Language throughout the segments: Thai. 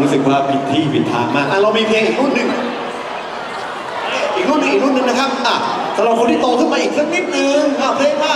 รู้สึกว่าผิดที่ผิดทางมากอะเรามีเพลงอีกรุ่นหนึ่งอีกรุ่นหนึ่งอีกรุ่นหนึ่งนะครับอะสำหรับคนที่โตขึ้นมาอีกสักนิดนึงอะเพลงมา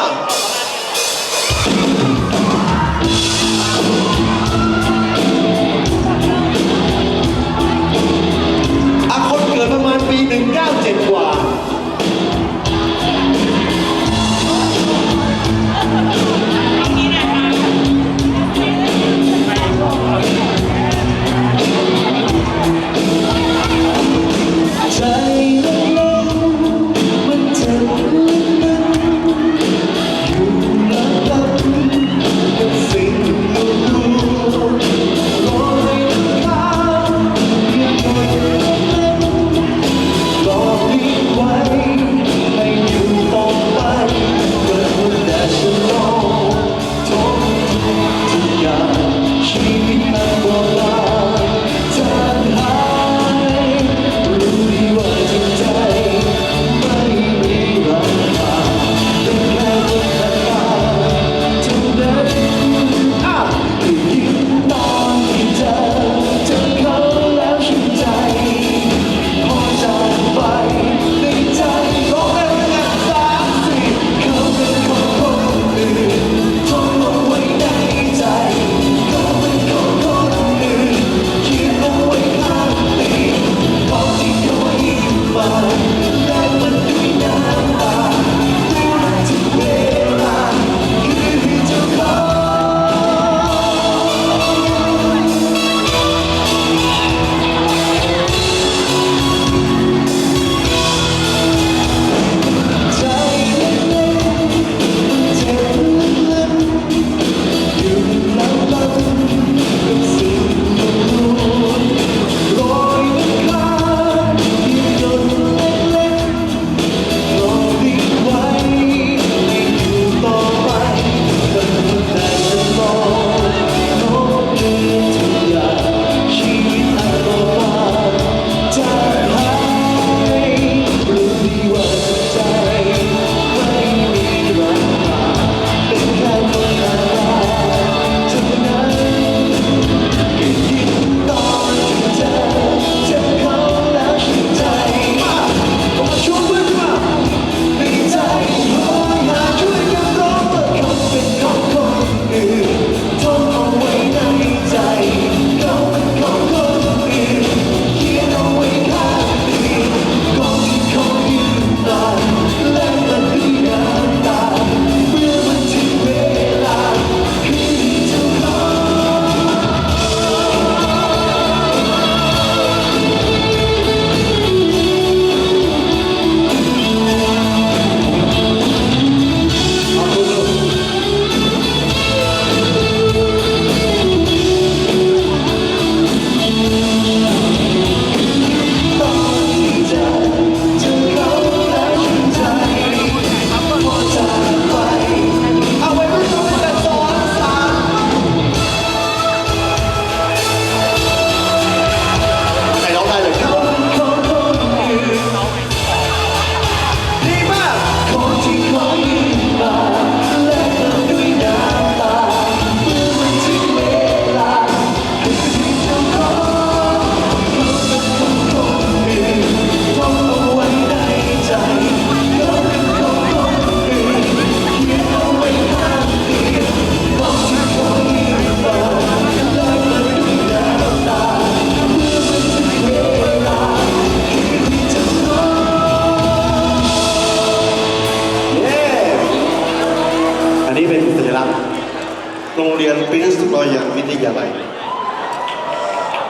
ยนปรินซ์รอยัลวิทยาลัย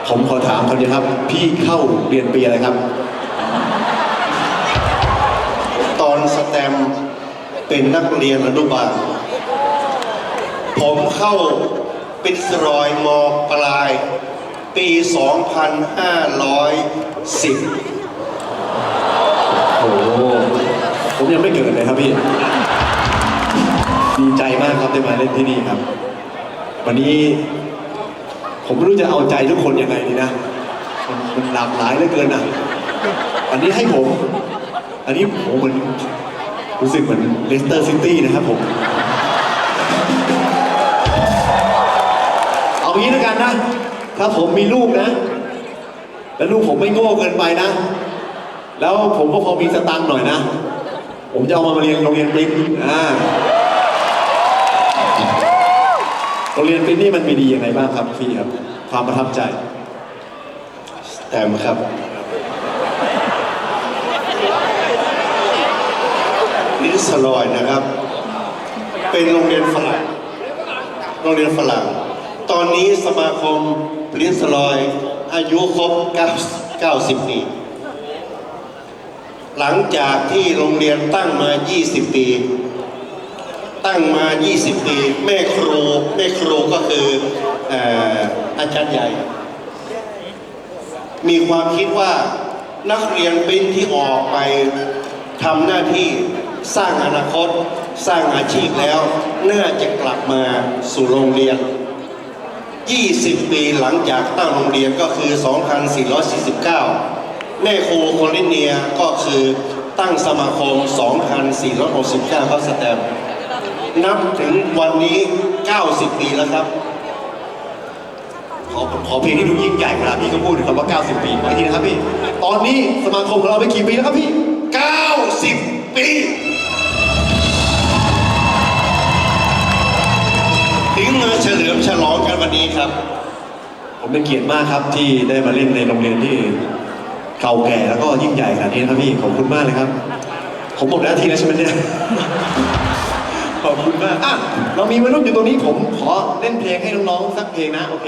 ผมขอถามคำเดียวครับ พี่เข้าเรียนปีอะไรครับ ตอนสแตมเป็นนักเรียนอนุบาล ผมเข้าปรินซ์รอยมปลาย ปี 2510 โอ้โห ผมยังไม่เกิดเลยครับพี่ ดีใจมากครับได้มาเล่นที่นี่ครับ วันนี้ ผมไม่รู้จะเอาใจทุกคนยังไงดีนะ มันมันหลากหลายเหลือเกินอะ อันนี้ให้ผม อันนี้ผมเหมือนรู้สึกเหมือนเลสเตอร์ซิตี้นะครับผม เอางี้แล้วกันนะ ถ้าผมมีลูกนะ แล้วลูกผมไม่โง่เกินไปนะ แล้วผมก็พอมีสตังค์หน่อยนะ ผมจะเอามาเรียนโรงเรียนปริ้นอ่า รงเรียนปริ้นนี่มันมีดียังไงบ้างครับพี่ครับ ความประทับใจ แต่มครับลิสลอยนะครับ เป็นโรงเรียนฝรั่งโรงเรียนฝรั่ง ตอนนี้สมาคมลิสลอย อายุครบ9 90 ปี หลังจากที่โรงเรียนตั้งมา 20 ปี ตั้งมา 20 ปี แม่ครูแม่ครูก็คือเอ่ออาจารย์ใหญ่ มีความคิดว่านักเรียนเป็นที่ออกไปทำหน้าที่สร้างอนาคต สร้างอาชีพแล้ว น่าจะกลับมาสู่โรงเรียน 20 ปีหลังจากตั้งโรงเรียนก็คือ 2449 แม่ครูโคลิเนียก็คือตั้งสมาคม 2469เขาสแตมป์ นับถึงวันนี้ 90 ปีแล้วครับ ขอขอเพลงที่ดูยิ่งใหญ่เวลาพี่เขาพูดถึงคำว่า 90 ปีขออีกทีนะครับพี่ ตอนนี้สมาคมของเราไปกี่ปีแล้วครับพี่ 90 ปีถึงมาเฉลิมฉลองกันวันนี้ครับ ผมเป็นเกียรติมากครับที่ได้มาเล่นในโรงเรียนที่เก่าแก่แล้วก็ยิ่งใหญ่ขนาดนี้นะครับพี่ขอบคุณมากเลยครับ ผมหมดหน้าที่แล้วใช่ไหมเนี่ย ขอบคุณมากอะเรามีวัยรุ่นอยู่ตรงนี้ผมขอเล่นเพลงให้น้องๆสักเพลงนะ โอเค